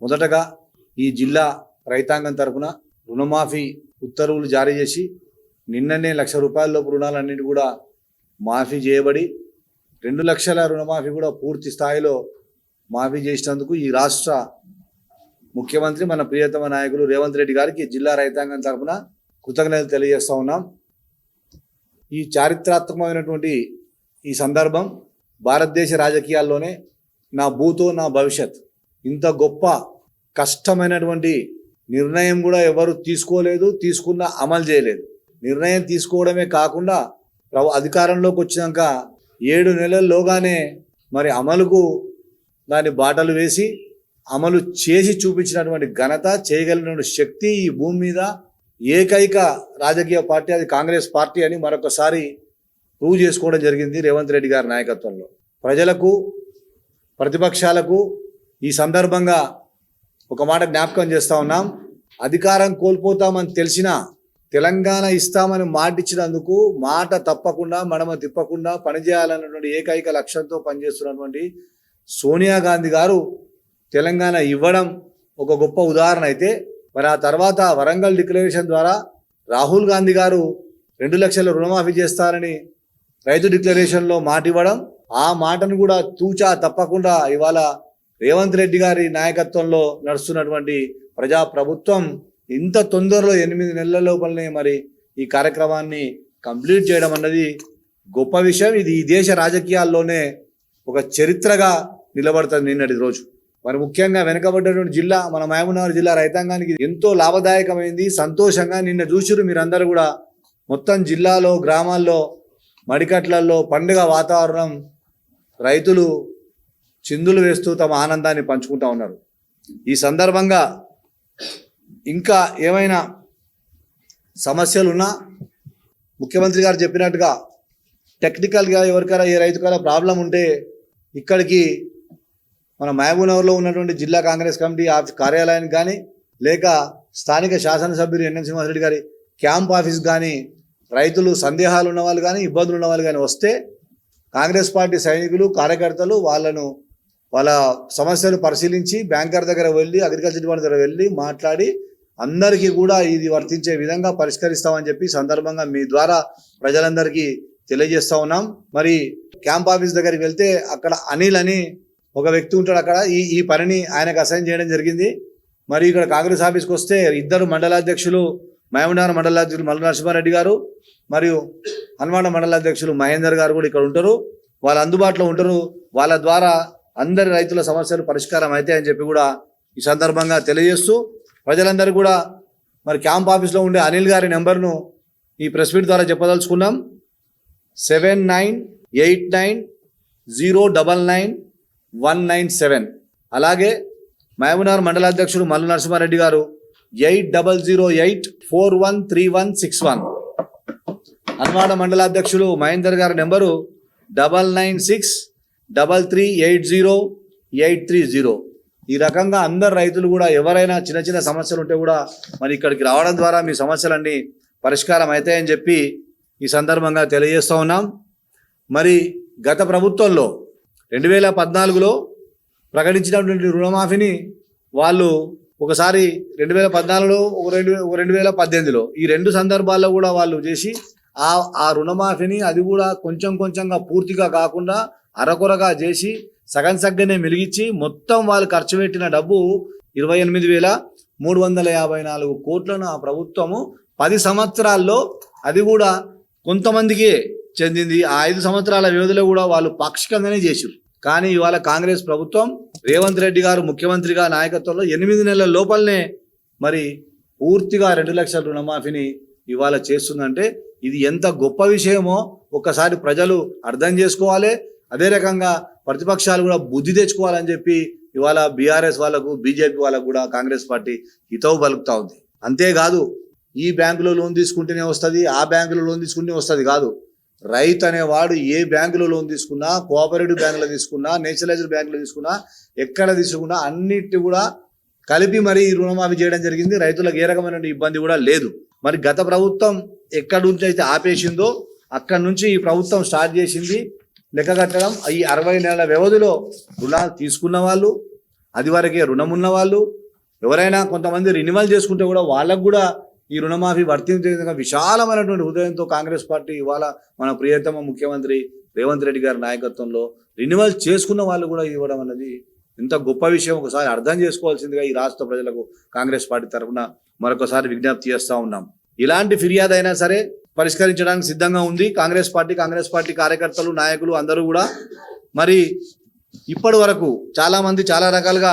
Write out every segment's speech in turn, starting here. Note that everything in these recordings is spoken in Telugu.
మొదటగా ఈ జిల్లా రైతాంగం తరపున రుణమాఫీ ఉత్తర్వులు జారీ చేసి నిన్ననే లక్ష రూపాయలలోపు రుణాలన్నింటి కూడా మాఫీ చేయబడి రెండు లక్షల రుణమాఫీ కూడా పూర్తి స్థాయిలో మాఫీ చేసినందుకు ఈ రాష్ట్ర ముఖ్యమంత్రి మన ప్రియతమ నాయకులు రేవంత్ రెడ్డి గారికి జిల్లా రైతాంగం తరపున కృతజ్ఞతలు తెలియజేస్తూ ఉన్నాం. ఈ చారిత్రాత్మకమైనటువంటి ఈ సందర్భం భారతదేశ రాజకీయాల్లోనే నా భూతో నా భవిష్యత్. ఇంత గొప్ప కష్టమైనటువంటి నిర్ణయం కూడా ఎవరు తీసుకోలేదు తీసుకున్న అమలు చేయలేదు. నిర్ణయం తీసుకోవడమే కాకుండా ప్రభు అధికారంలోకి వచ్చినాక ఏడు నెలల్లోగానే మరి అమలుకు దాని బాటలు వేసి అమలు చేసి చూపించినటువంటి ఘనత చేయగలిగిన శక్తి ఈ భూమి మీద ఏకైక రాజకీయ పార్టీ అది కాంగ్రెస్ పార్టీ అని మరొకసారి ప్రూవ్ చేసుకోవడం జరిగింది రేవంత్ రెడ్డి గారి నాయకత్వంలో. ప్రజలకు ప్రతిపక్షాలకు ఈ సందర్భంగా ఒక మాట జ్ఞాపకం చేస్తూ ఉన్నాం. అధికారం కోల్పోతామని తెలిసినా తెలంగాణ ఇస్తామని మాట ఇచ్చినందుకు మాట తప్పకుండా మడమ తిప్పకుండా పనిచేయాలన్నటువంటి ఏకైక లక్ష్యంతో పనిచేస్తున్నటువంటి సోనియా గాంధీ గారు తెలంగాణ ఇవ్వడం ఒక గొప్ప ఉదాహరణ అయితే. మరి ఆ తర్వాత వరంగల్ డిక్లరేషన్ ద్వారా రాహుల్ గాంధీ గారు రెండు లక్షల రుణమాఫీ చేస్తారని రైతు డిక్లరేషన్లో మాట ఇవ్వడం ఆ మాటను కూడా తూచా తప్పకుండా ఇవాళ రేవంత్ రెడ్డి గారి నాయకత్వంలో నడుస్తున్నటువంటి ప్రజా ప్రభుత్వం ఇంత తొందరలో ఎనిమిది నెలల లోపలనే మరి ఈ కార్యక్రమాన్ని కంప్లీట్ చేయడం అన్నది గొప్ప విషయం. ఇది ఈ దేశ రాజకీయాల్లోనే ఒక చరిత్రగా నిలబడుతుంది నిన్నటి రోజు. మరి ముఖ్యంగా వెనుకబడ్డటువంటి జిల్లా మన మహబూబ్నగర్ జిల్లా రైతాంగానికి ఎంతో లాభదాయకమైంది. సంతోషంగా నిన్న చూసిరు మీరందరూ కూడా. మొత్తం జిల్లాలో గ్రామాల్లో మడికట్లల్లో పండుగ వాతావరణం రైతులు చిందులు వేస్తూ తమ ఆనందాన్ని పంచుకుంటా ఉన్నారు. ఈ సందర్భంగా ఇంకా ఏమైనా సమస్యలు ఉన్నా ముఖ్యమంత్రి గారు చెప్పినట్టుగా టెక్నికల్గా ఎవరికైనా ఏ రైతుకైనా ప్రాబ్లం ఉంటే ఇక్కడికి మన మహబూబ్నగర్లో ఉన్నటువంటి జిల్లా కాంగ్రెస్ కమిటీ ఆఫీస్ కార్యాలయానికి కానీ లేక స్థానిక శాసనసభ్యులు ఎన్ఎం సింహారెడ్డి గారి క్యాంప్ ఆఫీస్ కానీ రైతులు సందేహాలు ఉన్న వాళ్ళు కానీ ఇబ్బందులు ఉన్న వాళ్ళు కానీ వస్తే కాంగ్రెస్ పార్టీ సైనికులు కార్యకర్తలు వాళ్ళను వాళ్ళ సమస్యలు పరిశీలించి బ్యాంకర్ దగ్గర వెళ్ళి అగ్రికల్చర్ డిపార్ట్మెంట్ దగ్గర వెళ్ళి మాట్లాడి అందరికీ కూడా ఇది వర్తించే విధంగా పరిష్కరిస్తామని చెప్పి సందర్భంగా మీ ద్వారా ప్రజలందరికీ తెలియజేస్తా ఉన్నాం. మరి క్యాంప్ ఆఫీస్ దగ్గరికి వెళ్తే అక్కడ అనిల్ అని ఒక వ్యక్తి ఉంటాడు అక్కడ. ఈ ఈ పనిని ఆయనకు అసైన్ చేయడం జరిగింది. మరి ఇక్కడ కాంగ్రెస్ ఆఫీస్కి వస్తే ఇద్దరు మండలాధ్యక్షులు మహమూనార్ మండలాధ్యక్షులు మల్లు నరసింహారెడ్డి గారు మరియు హనుమాన మండలాధ్యక్షులు మహేందర్ గారు కూడా ఇక్కడ ఉంటారు. వాళ్ళు అందుబాటులో ఉంటారు. వాళ్ళ ద్వారా అందరి రైతుల సమస్యలు పరిష్కారం అవుతాయని చెప్పి కూడా ఈ సందర్భంగా తెలియజేస్తూ ప్రజలందరూ కూడా మరి క్యాంప్ ఆఫీస్లో ఉండే అనిల్ గారి నెంబర్ను ఈ ప్రెస్ మీట్ ద్వారా చెప్పదలుచుకున్నాం. Seven nine eight nine zero double nine one nine seven. అలాగే మహబూబ్నగర్ మండలాధ్యక్షుడు మల్లు నరసింహారెడ్డి గారు eight double zero eight four one three one six one. Hanwada మండలాధ్యక్షులు Mahender గారి number double nine six double three eight zero eight three zero. ఈ రకంగా అందరు రైతులు కూడా ఎవరైనా చిన్న చిన్న సమస్యలు ఉంటే కూడా మరి ఇక్కడికి రావడం ద్వారా మీ సమస్యలన్నీ పరిష్కారం అవుతాయని చెప్పి ఈ సందర్భంగా తెలియజేస్తూ ఉన్నాం. మరి గత ప్రభుత్వంలో రెండు వేల పద్నాలుగులో ప్రకటించినటువంటి రుణమాఫీని వాళ్ళు ఒకసారి రెండు వేల పద్నాలుగులో ఒక రెండు ఒక రెండు వేల పద్దెనిమిదిలో ఈ రెండు సందర్భాల్లో కూడా వాళ్ళు చేసి ఆ ఆ రుణమాఫీని అది కూడా కొంచెం కొంచెంగా పూర్తిగా కాకుండా అరకొరగా చేసి సగం సగ్గనే మెలిగించి మొత్తం వాళ్ళు ఖర్చు పెట్టిన డబ్బు ఇరవై ఎనిమిది వేల మూడు వందల యాభై నాలుగు కోట్లను ఆ ప్రభుత్వము పది సంవత్సరాల్లో అది కూడా కొంతమందికి చెందింది. ఆ ఐదు సంవత్సరాల వ్యవధిలో కూడా వాళ్ళు పాక్షికంగానే చేసారు కానీ ఇవాళ కాంగ్రెస్ ప్రభుత్వం రేవంత్ రెడ్డి గారు ముఖ్యమంత్రిగా నాయకత్వంలో ఎనిమిది నెలల లోపలనే మరి పూర్తిగా రెండు లక్షల రుణమాఫీని ఇవాళ చేస్తుందంటే ఇది ఎంత గొప్ప విషయమో ఒక్కసారి ప్రజలు అర్థం చేసుకోవాలి. అదే రకంగా ప్రతిపక్షాలు కూడా బుద్ధి తెచ్చుకోవాలని చెప్పి ఇవాళ బీఆర్ఎస్ వాళ్ళకు బీజేపీ వాళ్ళకు కూడా కాంగ్రెస్ పార్టీ హితవు పలుకుతా ఉంది. అంతేకాదు ఈ బ్యాంకులో లోన్ తీసుకుంటేనే వస్తుంది ఆ బ్యాంకులో లోన్ తీసుకుంటే వస్తుంది కాదు. రైతు అనేవాడు ఏ బ్యాంకులో లోన్ తీసుకున్నా కోఆపరేటివ్ బ్యాంకులో తీసుకున్నా నేషనలైజ్డ్ బ్యాంకులో తీసుకున్నా ఎక్కడ తీసుకున్నా అన్నిటి కూడా కలిపి మరి ఈ రుణమాఫీ చేయడం జరిగింది. రైతులకు ఏ రకమైన ఇబ్బంది కూడా లేదు. మరి గత ప్రభుత్వం ఎక్కడి నుంచి అయితే ఆపేసిందో అక్కడి నుంచి ఈ ప్రభుత్వం స్టార్ట్ చేసింది. లెక్క కట్టడం ఈ అరవై నెలల వ్యవధిలో రుణాలు తీసుకున్న వాళ్ళు అది వరకే రుణం ఉన్న వాళ్ళు ఎవరైనా కొంతమంది రినివల్ చేసుకుంటే కూడా వాళ్ళకు కూడా ఈ రుణమాఫీ వర్తించే విధంగా విశాలమైనటువంటి హృదయంతో కాంగ్రెస్ పార్టీ ఇవాళ మన ప్రియతమ ముఖ్యమంత్రి రేవంత్ రెడ్డి గారి నాయకత్వంలో రినివల్ చేసుకున్న వాళ్ళు కూడా ఇవ్వడం అనేది ఎంత గొప్ప విషయం. ఒకసారి అర్థం చేసుకోవాల్సిందిగా ఈ రాష్ట్ర ప్రజలకు కాంగ్రెస్ పార్టీ తరఫున మరొకసారి విజ్ఞప్తి చేస్తూ ఉన్నాం. ఇలాంటి ఫిర్యాదు అయినా సరే పరిష్కరించడానికి సిద్ధంగా ఉంది. కాంగ్రెస్ పార్టీ కాంగ్రెస్ పార్టీ కార్యకర్తలు నాయకులు అందరూ కూడా. మరి ఇప్పటి వరకు చాలామంది చాలా రకాలుగా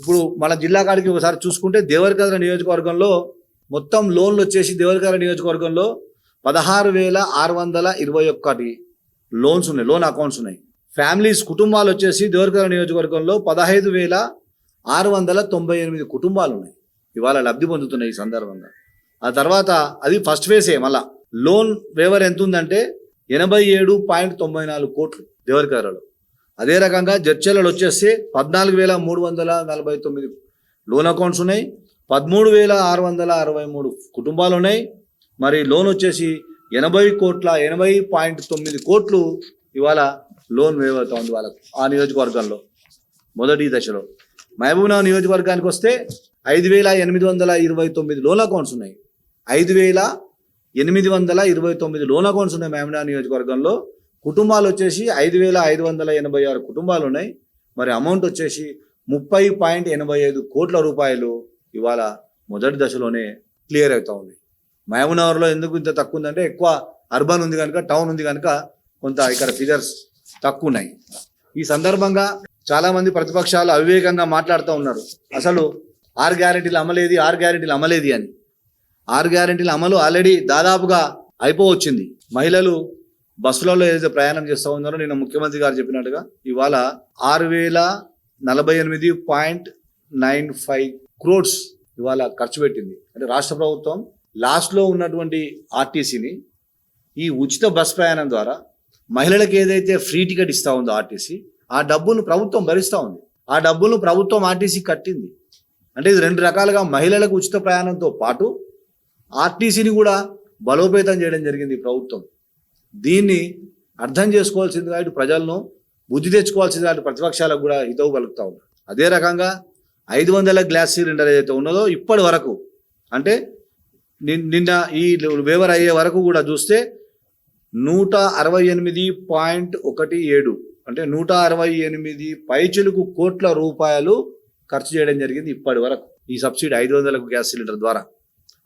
ఇప్పుడు మన జిల్లా కాడికి ఒకసారి చూసుకుంటే దేవరకద్ర నియోజకవర్గంలో మొత్తం లోన్లు వచ్చేసి దేవరకద్ర నియోజకవర్గంలో పదహారు వేల ఆరు వందల ఇరవై ఒక్కటి లోన్స్ ఉన్నాయి లోన్ అకౌంట్స్ ఉన్నాయి. ఫ్యామిలీస్ కుటుంబాలు వచ్చేసి దేవరకద్ర నియోజకవర్గంలో పదహైదు వేల ఆరు వందల తొంభై ఎనిమిది కుటుంబాలు ఉన్నాయి. ఇవాళ లబ్ధి పొందుతున్నాయి ఈ సందర్భంగా. ఆ తర్వాత అది ఫస్ట్ ఫేసే మళ్ళీ. లోన్ వేవర్ ఎంత ఉందంటే ఎనభై ఏడు పాయింట్ తొంభై నాలుగు కోట్లు దేవరకద్రలో అదే రకంగా జడ్చర్లలో వచ్చేస్తే పద్నాలుగు వేల మూడు వందల నలభై తొమ్మిది లోన్ అకౌంట్స్ ఉన్నాయి పదమూడు వేల ఆరు వందల అరవై మూడు కుటుంబాలు ఉన్నాయి మరి లోన్ వచ్చేసి ఎనభై కోట్ల ఎనభై పాయింట్ తొమ్మిది కోట్లు ఇవాళ లోన్ వేవ్ ఉంది వాళ్ళకు ఆ నియోజకవర్గంలో మొదటి దశలో. మహబూబ్నగర్ నియోజకవర్గానికి వస్తే ఐదు వేల ఎనిమిది వందల ఇరవై తొమ్మిది లోన్ అకౌంట్స్ ఉన్నాయి. ఐదు వేల ఎనిమిది వందల ఇరవై తొమ్మిది లోన్ అకౌంట్స్ ఉన్నాయి మేమడా నియోజకవర్గంలో. కుటుంబాలు వచ్చేసి ఐదు వేల ఐదు వందల ఎనభై ఆరు కుటుంబాలు ఉన్నాయి. మరి అమౌంట్ వచ్చేసి ముప్పై పాయింట్ ఎనభై ఐదు కోట్ల రూపాయలు ఇవాళ మొదటి దశలోనే క్లియర్ అవుతా ఉంది. మహబూబ్నగర్లో ఎందుకు ఇంత తక్కువ ఉందంటే ఎక్కువ అర్బన్ ఉంది కనుక టౌన్ ఉంది కనుక కొంత ఇక్కడ ఫిగర్స్ తక్కువ ఉన్నాయి. ఈ సందర్భంగా చాలామంది ప్రతిపక్షాలు అవివేకంగా మాట్లాడుతూ ఉన్నారు. అసలు ఆరు గ్యారెంటీలు అమలేది ఆరు గ్యారెంటీలు అమలేది అని. ఆరు గ్యారెంటీల అమలు ఆల్రెడీ దాదాపుగా అయిపోవచ్చింది. మహిళలు బస్సులలో ఏదైతే ప్రయాణం చేస్తూ ఉన్నారో నేను ముఖ్యమంత్రి గారు చెప్పినట్టుగా ఇవాళ ఆరు వేల నలభై ఎనిమిది పాయింట్ నైన్ ఫైవ్ క్రోడ్స్ ఇవాళ ఖర్చు పెట్టింది. అంటే రాష్ట్ర ప్రభుత్వం లాస్ట్లో ఉన్నటువంటి ఆర్టీసీని ఈ ఉచిత బస్ ప్రయాణం ద్వారా మహిళలకు ఏదైతే ఫ్రీ టికెట్ ఇస్తా ఉందో ఆర్టీసీ ఆ డబ్బును ప్రభుత్వం భరిస్తూ ఉంది. ఆ డబ్బును ప్రభుత్వం ఆర్టీసీ కట్టింది. అంటే ఇది రెండు రకాలుగా మహిళలకు ఉచిత ప్రయాణంతో పాటు ఆర్టీసీని కూడా బలోపేతం చేయడం జరిగింది ఈ ప్రభుత్వం. దీన్ని అర్థం చేసుకోవాల్సిందిగా ఇటు ప్రజలను బుద్ధి తెచ్చుకోవాల్సిందిగా అటు ప్రతిపక్షాలకు కూడా హితవు పలుకుతా ఉన్నారు. అదే రకంగా ఐదు వందల గ్లాస్ సిలిండర్ ఏదైతే ఉన్నదో ఇప్పటి వరకు అంటే నిన్- నిన్న ఈ వేవర్ అయ్యే వరకు కూడా చూస్తే నూట అరవై ఎనిమిది పాయింట్ ఒకటి ఏడు అంటే నూట అరవై ఎనిమిది పైచులకు కోట్ల రూపాయలు ఖర్చు చేయడం జరిగింది ఇప్పటి వరకు ఈ సబ్సిడీ ఐదు వందలకు గ్యాస్ సిలిండర్ ద్వారా.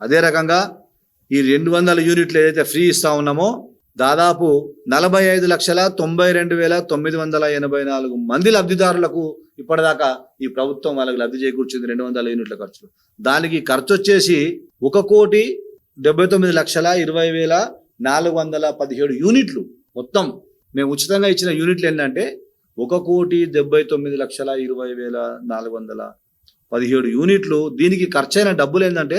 అదే రకంగా ఈ రెండు వందల యూనిట్లు ఏదైతే ఫ్రీ ఇస్తా ఉన్నామో దాదాపు నలభై ఐదు లక్షల తొంభై రెండు వేల తొమ్మిది వందల ఎనభై నాలుగు మంది లబ్ధిదారులకు ఇప్పటిదాకా ఈ ప్రభుత్వం వాళ్ళకి లబ్ధి చేకూర్చింది రెండు వందల యూనిట్ల ఖర్చులు. దానికి ఖర్చు వచ్చేసి ఒక కోటి డెబ్బై తొమ్మిది లక్షల ఇరవై వేల నాలుగు వందల పదిహేడు యూనిట్లు. మొత్తం మేము ఉచితంగా ఇచ్చిన యూనిట్లు ఏంటంటే ఒక కోటి డెబ్బై తొమ్మిది లక్షల ఇరవై వేల నాలుగు వందల పదిహేడు యూనిట్లు. దీనికి ఖర్చైన డబ్బులు ఏంటంటే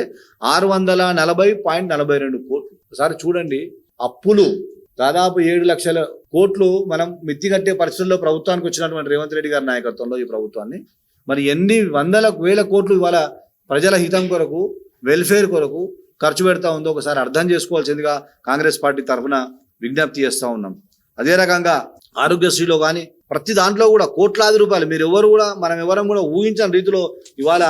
ఆరు వందల నలభై పాయింట్ నలభై రెండు కోట్లు. ఒకసారి చూడండి. అప్పులు. దాదాపు ఏడు లక్షల కోట్లు మనం మిత్తి కట్టే పరిస్థితుల్లో ప్రభుత్వానికి వచ్చినటువంటి రేవంత్ రెడ్డి గారి నాయకత్వంలో ఈ ప్రభుత్వాన్ని. మరి ఎన్ని వందల వేల కోట్లు ఇవాళ ప్రజల హితం కొరకు వెల్ఫేర్ కొరకు ఖర్చు పెడతా ఉందో ఒకసారి అర్థం చేసుకోవాల్సిందిగా కాంగ్రెస్ పార్టీ తరఫున విజ్ఞప్తి చేస్తూ ఉన్నాం. అదే రకంగా ఆరోగ్యశ్రీలో కానీ ప్రతి దాంట్లో కూడా కోట్లాది రూపాయలు. మీరు ఎవరు కూడా మనం ఎవరం కూడా ఊహించని రీతిలో ఇవాళ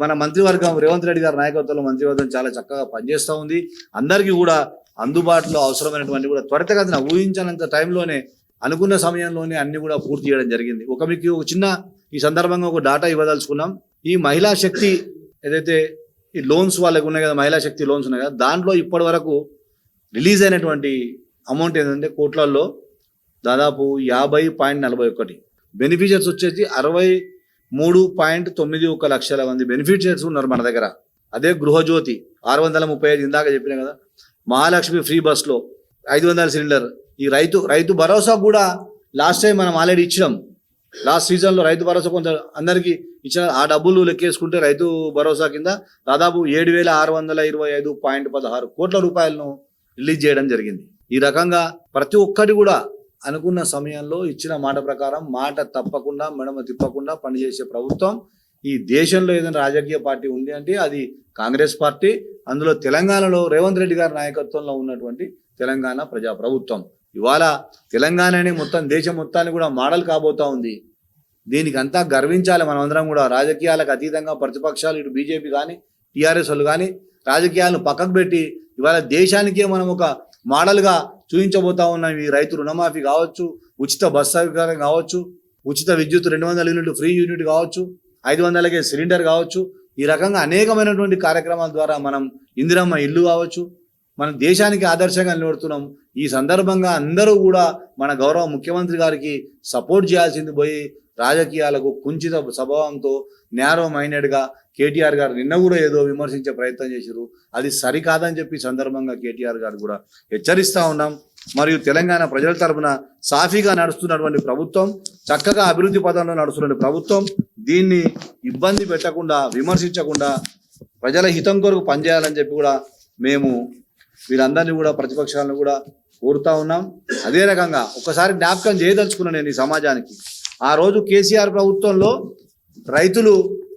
మన మంత్రివర్గం రేవంత్ రెడ్డి గారి నాయకత్వంలో మంత్రివర్గం చాలా చక్కగా పనిచేస్తూ ఉంది. అందరికీ కూడా అందుబాటులో అవసరమైనటువంటి కూడా త్వరితగతిన ఊహించనంత టైంలోనే అనుకున్న సమయంలోనే అన్ని కూడా పూర్తి చేయడం జరిగింది. ఒక మీకు ఒక చిన్న ఈ సందర్భంగా ఒక డాటా ఇవ్వదలుచుకున్నాం. ఈ మహిళా శక్తి ఏదైతే ఈ లోన్స్ వాళ్ళకి ఉన్నాయి కదా మహిళా శక్తి లోన్స్ ఉన్నాయి కదా దాంట్లో ఇప్పటి వరకు రిలీజ్ అయినటువంటి అమౌంట్ ఏంటంటే కోట్లల్లో దాదాపు యాభై పాయింట్ నలభై ఒకటి. బెనిఫిషియర్స్ వచ్చేసి అరవై మూడు పాయింట్ తొమ్మిది ఒక లక్షల మంది బెనిఫిషియర్స్ ఉన్నారు మన దగ్గర. అదే గృహజ్యోతి ఆరు వందల ముప్పై ఐదు ఇందాక చెప్పిన కదా మహాలక్ష్మి ఫ్రీ బస్లో ఐదు వందల సిలిండర్. ఈ రైతు రైతు భరోసా కూడా లాస్ట్ టైం మనం ఆల్రెడీ ఇచ్చినాం. లాస్ట్ సీజన్లో రైతు భరోసా కొంత అందరికీ ఇచ్చిన ఆ డబ్బులు లెక్కేసుకుంటే రైతు భరోసా కింద దాదాపు ఏడు వేల ఆరు వందల ఇరవై ఐదు పాయింట్ పదహారు కోట్ల రూపాయలను రిలీజ్ చేయడం జరిగింది. ఈ రకంగా ప్రతి ఒక్కటి కూడా అనుకున్న సమయంలో ఇచ్చిన మాట ప్రకారం మాట తప్పకుండా మెడమ తిప్పకుండా పనిచేసే ప్రభుత్వం ఈ దేశంలో ఏదైనా రాజకీయ పార్టీ ఉంది అంటే అది కాంగ్రెస్ పార్టీ అందులో తెలంగాణలో రేవంత్ రెడ్డి గారి నాయకత్వంలో ఉన్నటువంటి తెలంగాణ ప్రజా ప్రభుత్వం ఇవాళ తెలంగాణనే మొత్తం దేశం మొత్తాన్ని కూడా మోడల్ కాబోతా ఉంది. దీనికి అంతా గర్వించాలి మనమందరం కూడా. రాజకీయాలకు అతీతంగా ప్రతిపక్షాలు ఇటు బీజేపీ కానీ టీఆర్ఎస్ వాళ్ళు కానీ రాజకీయాలను పక్కకు పెట్టి ఇవాళ దేశానికే మనం ఒక మోడల్గా చూపించబోతా ఉన్నాం ఈ రైతు రుణమాఫీ కావచ్చు ఉచిత బస్ సౌకర్యం కావచ్చు ఉచిత విద్యుత్ రెండు వందల యూనిట్ ఫ్రీ యూనిట్ కావచ్చు ఐదు వందలకే సిలిండర్ కావచ్చు. ఈ రకంగా అనేకమైనటువంటి కార్యక్రమాల ద్వారా మనం ఇందిరమ్మ ఇల్లు కావచ్చు మన దేశానికి ఆదర్శంగా నిలబడుతున్నాం. ఈ సందర్భంగా అందరూ కూడా మన గౌరవ ముఖ్యమంత్రి గారికి సపోర్ట్ చేయాల్సింది పోయి రాజకీయాలకు కుంచిత స్వభావంతో నేరో మైండెడ్గా కేటీఆర్ గారు నిన్న కూడా ఏదో విమర్శించే ప్రయత్నం చేశారు అది సరికాదని చెప్పి సందర్భంగా కేటీఆర్ గారు కూడా హెచ్చరిస్తా ఉన్నాం. మరియు తెలంగాణ ప్రజల తరపున సాఫీగా నడుస్తున్నటువంటి ప్రభుత్వం చక్కగా అభివృద్ధి పదంలో నడుస్తున్న ప్రభుత్వం దీన్ని ఇబ్బంది పెట్టకుండా విమర్శించకుండా ప్రజల హితం కొరకు పనిచేయాలని చెప్పి కూడా మేము వీరందరినీ కూడా ప్రతిపక్షాలను కూడా కోరుతా ఉన్నాం. అదే రకంగా ఒకసారి జ్ఞాపకం చేయదలుచుకున్నాను నేను ఈ సమాజానికి ఆ రోజు కేసీఆర్ ప్రభుత్వంలో రైతులు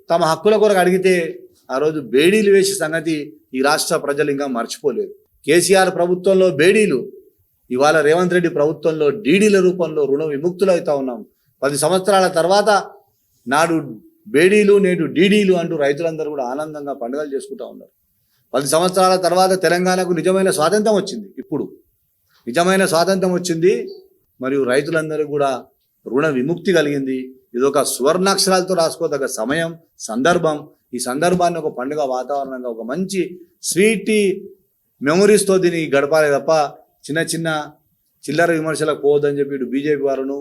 తమ హక్కుల కొరకు అడిగితే ఆ రోజు బేడీలు వేసే సంగతి ఈ రాష్ట్ర ప్రజలు ఇంకా మర్చిపోలేదు. కేసీఆర్ ప్రభుత్వంలో బేడీలు ఇవాళ రేవంత్ రెడ్డి ప్రభుత్వంలో డీడీల రూపంలో రుణ విముక్తులు అవుతా ఉన్నాం. పది సంవత్సరాల తర్వాత నాడు బేడీలు నేడు డీడీలు అంటూ రైతులందరూ కూడా ఆనందంగా పండుగలు చేసుకుంటా ఉన్నారు. పది సంవత్సరాల తర్వాత తెలంగాణకు నిజమైన స్వాతంత్రం వచ్చింది. ఇప్పుడు నిజమైన స్వాతంత్రం వచ్చింది. మరియు రైతులందరూ కూడా రుణ విముక్తి కలిగింది. ఇది ఒక సువర్ణాక్షరాలతో రాసుకోదగ్గ సమయం సందర్భం. ఈ సందర్భాన్ని ఒక పండుగ వాతావరణంగా ఒక మంచి స్వీటీ మెమరీస్తో దీన్ని గడపాలి తప్ప చిన్న చిన్న చిల్లర విమర్శలకు పోవద్దని చెప్పి ఇటు బీజేపీ వారును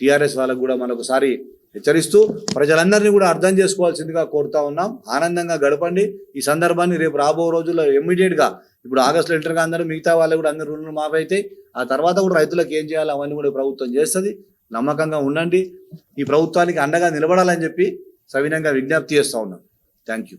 టీఆర్ఎస్ వాళ్ళకు కూడా మరొకసారి హెచ్చరిస్తూ ప్రజలందరినీ కూడా అర్థం చేసుకోవాల్సిందిగా కోరుతా ఉన్నాం. ఆనందంగా గడపండి. ఈ సందర్భాన్ని రేపు రాబో రోజుల్లో ఇమ్మీడియట్గా ఇప్పుడు ఆగస్టులో ఎంటర్గా అందరూ మిగతా వాళ్ళు కూడా అన్ని రుణాలు మాఫీ అవుతాయి. ఆ తర్వాత కూడా రైతులకు ఏం చేయాలో అవన్నీ కూడా ప్రభుత్వం చేస్తుంది. నమ్మకంగా ఉండండి. ఈ ప్రభుత్వానికి అండగా నిలబడాలని చెప్పి సవినంగా విజ్ఞప్తి చేస్తా ఉన్నాం. Thank you